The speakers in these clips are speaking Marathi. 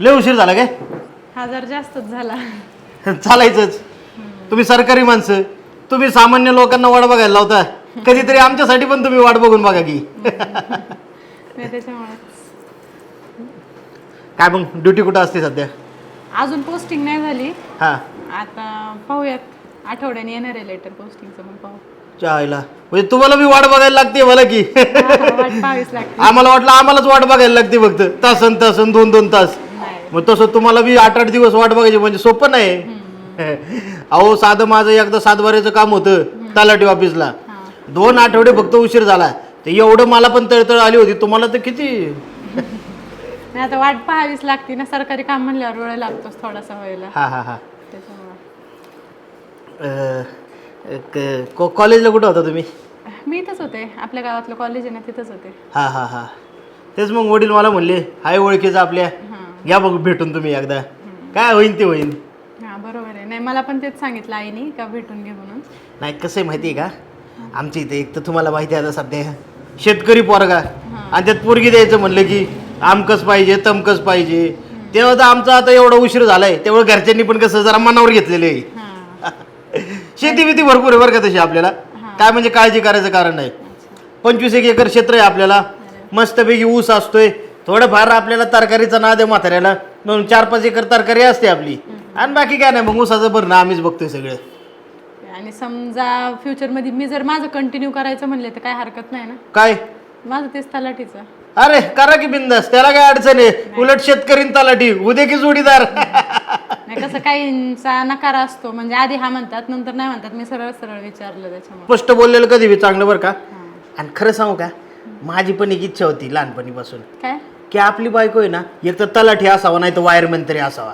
लय उशीर झाला काय? हजार जास्तच झाला. चालायचंच. तुम्ही सरकारी माणसं. तुम्ही सामान्य लोकांना वाट बघायला लावता. कधीतरी आमच्यासाठी पण तुम्ही वाट बघून बघा की. नाही त्याच्यामुळे काय मग ड्युटी कुठं असते सध्या? अजून पोस्टिंग नाही झाली. हा. आता पाहूयात. आठवड्याने येणार आहे लेटर पोस्टिंगचं मग पाहू. चायला. म्हणजे तुम्हाला बी वाट बघायला लागते मला की. वाट पाहावीच लागते. आम्हाला वाटलं आम्हालाच वाट बघायला लागते फक्त. तासन तासन दोन दोन तास. मग तसं तुम्हाला बी आठ आठ दिवस वाट बघायची म्हणजे सोपं नाही. अहो साधं माझं एकदा सातबाऱ्याचं काम होतं तलाठी ऑफिसला. दोन आठवडे फक्त उशीर झाला. ते एवढं मला पण तळतळ आली होती तुम्हाला तर किती? नाही आता वाट पाहावीच लागते ना सरकारी काम म्हणल्यावर वेळ लागतोच थोडासा व्हायला हा हा हा. त्याच्यामुळे. अं, क- को- कॉलेजला कुठं होता तुम्ही? मी इथंच होते आपल्या गावातलं कॉलेज आहे ना तिथंच होते. हा हा हा. तेच मग वडील मला म्हणले हाय ओळखीचं आपल्या. हां. घ्या बघू भेटून तुम्ही एकदा. काय होईन ते होईन. हां बरोबर आहे. नाही मला पण तेच सांगितलं आईनी का भेटून घे म्हणून. नाही कसं आहे माहिती आहे का? आमच्या इथे एक तर तुम्हाला माहिती आहे आता सध्या. शेतकरी पोरगा. आणि त्यात पोरगी द्यायचं म्हणलं की आमकच पाहिजे तमकच पाहिजे. तेव्हा तर आमचा आता एवढा उशीर झालाय. तेवढं घरच्यांनी पण कसं जरा मनावर घेतलेलं आहे. शेती बिती भरपूर आहे बरं का तशी आपल्याला. काय म्हणजे काळजी करायचं कारण नाही. पंचवीस एक एकर क्षेत्र आहे आपल्याला. मस्तपैकी ऊस असतोय. थोडंफार आपल्याला तरकारीचा नाद आहे म्हाताऱ्याला. म्हणून चार पाच एकर तरकारी असते आपली. आणि बाकी काय नाही मग ऊसाचं भरणं आम्हीच बघतोय सगळं. आणि समजा फ्युचरमध्ये मी जर माझं कंटिन्यू करायचं म्हणले तर काय हरकत नाही ना? काय? माझं तेच तलाठीचं. अरे करा की बिंदास त्याला काय अडचण आहे? उलट शेतकरी न तलाठी उद्या की जोडीदार. नाही कसं काहींचा नकार असतो. म्हणजे आधी हा म्हणतात नंतर नाही म्हणतात. मी सरळ सरळ विचारलं त्याच्यामुळे. स्पष्ट बोललेलं कधी बी चांगलं बरं का? आणि खरं सांगू का? माझी पण एक इच्छा होती लहानपणीपासून. काय? की आपली बायको आहे ना एक तर तलाठी असावा नाही तर वायरमॅन तरी असावा.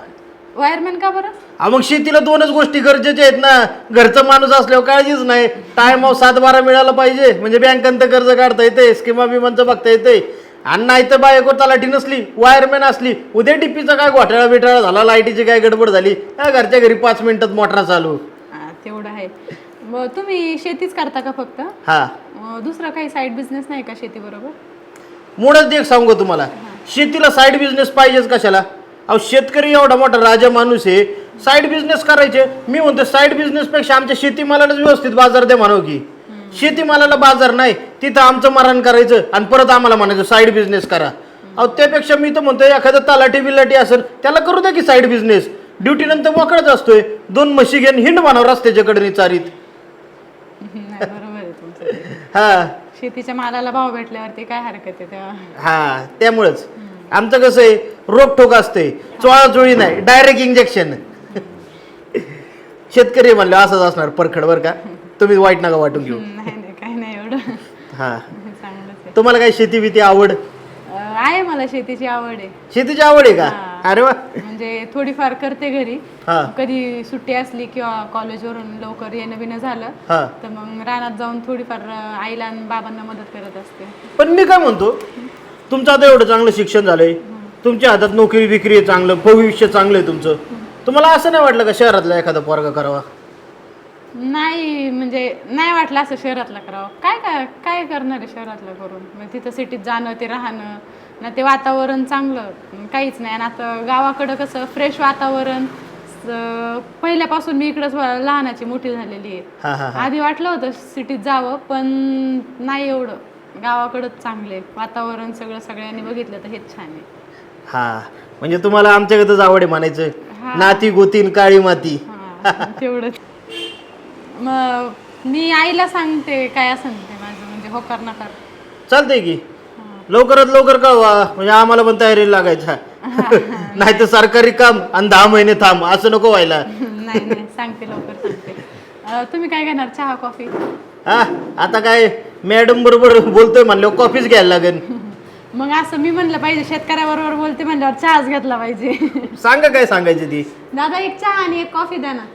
वायरमॅन का बरं? हा मग शेतीला दोनच गोष्टी गरजेच्या आहेत ना. घरचा माणूस असल्यावर काळजीच नाही. टाइम ऑफ सात बारा मिळाला पाहिजे. म्हणजे बँकांचं कर्ज काढता येते स्किमा बिमांचं बघता येते. आणि नाही तर बायको तलाठी नसली वायरमॅन असली उद्या टिप्पीचा काय घोटाळा बिटाळा झाला लाईटीची काय गडबड झाली हा, घरच्या घरी पाच मिनिटात मोटरा चालू. हा, तेवढं आहे. मग तुम्ही शेतीच करता का फक्त? हा. अं, दुसरा काही साईड बिझनेस नाही का शेती बरोबर मुळच एक सांगू तुम्हाला? शेतीला साईड बिझनेस पाहिजेच कशाला? अहो शेतकरी एवढा मोठा राजा माणूस आहे. साईड बिझनेस करायचे. मी म्हणतो साईड बिझनेसपेक्षा आमच्या शेतीमालालाच व्यवस्थित बाजार दे म्हणावं की. शेतीमालाला बाजार नाही तिथं आमचं मरण करायचं आणि परत आम्हाला म्हणायचं साईड बिझनेस करा. अहो त्यापेक्षा मी तर म्हणतो एखादं तलाठी बिलाटी असेल त्याला करू द्या की साईड बिझनेस ड्युटी नंतर मोकळच असतोय. दोन म्हशी घेऊन हिंड म्हणावं रस्त्याच्या कडे चारीत. हा. शेतीच्या मालाला भाव भेटल्यावरती काय हरकत आहे हा त्यामुळेच. आमचं कसं आहे रोखोक असते चोळाचोळी नाही डायरेक्ट इंजेक्शन शेतकरी म्हणलं असंच असणार परखड बरं का? तुम्ही वाईट नका वाटून घेऊ. नाही नाही एवढं. हा. चांगलंच आहे. तुम्हाला काय शेती बिती आवड? अं, आहे मला शेतीची आवड आहे. शेतीची आवड आहे का. अरे वा. म्हणजे थोडीफार करते घरी. हा. कधी सुट्टी असली किंवा कॉलेजवरून लवकर येणं बिणं झालं हा. तर मग रानात जाऊन थोडीफार अं, आईला आणि बाबांना मदत करत असते. पण मी काय म्हणतो तुमचं आता एवढं चांगलं शिक्षण झालंय. तुमच्या हातात नोकरी विक्री आहे चांगलं भविष्य चांगलं आहे तुमचं. तुम्हाला असं नाही वाटलं का शहरातला एखादा पोरगा करावा? नाही म्हणजे नाही वाटलं असं शहरातला करावं. काय काय काय करणार आहे शहरातलं करून? मग तिथं सिटीत जाणं ते राहणं ना ते वातावरण चांगलं. काहीच नाही. आणि आता गावाकडं कसं फ्रेश वातावरण. स- पहिल्यापासून मी इकडंच वा- लहानाची मोठी झालेली आहे. हा हा हा. आधी वाटलं होतं सिटीत जावं पण नाही एवढं. गावाकडंच चांगले वातावरण सगळं सगळ्यांनी बघितलं तर हेच छान आहे. हा म्हणजे तुम्हाला आमच्याकडे आवड आहे म्हणायचं. नाती गोतीन काळी माती. हा तेवढंच. मग मी आईला सांगते काय असं ते माझं म्हणजे हो कर नकार चालतंय की. लवकरात लवकर कळवा म्हणजे आम्हाला पण तयारीला लागायचा नाही तर सरकारी काम आणि दहा महिने थांब असं नको व्हायला. नाही नाही सांगते लवकर सांगते. अं, तुम्ही काय घेणार? चहा कॉफी? हा आता काय? मॅडम बरोबर बोलतोय म्हणलं कॉफीच घ्यायला लागेल. मग असं मी म्हणलं पाहिजे शेतकऱ्याबरोबर बोलते म्हणल्यावर चहाच घेतला पाहिजे. सांगा काय सांगायची ती? दादा एक चहा आणि एक कॉफी द्या ना.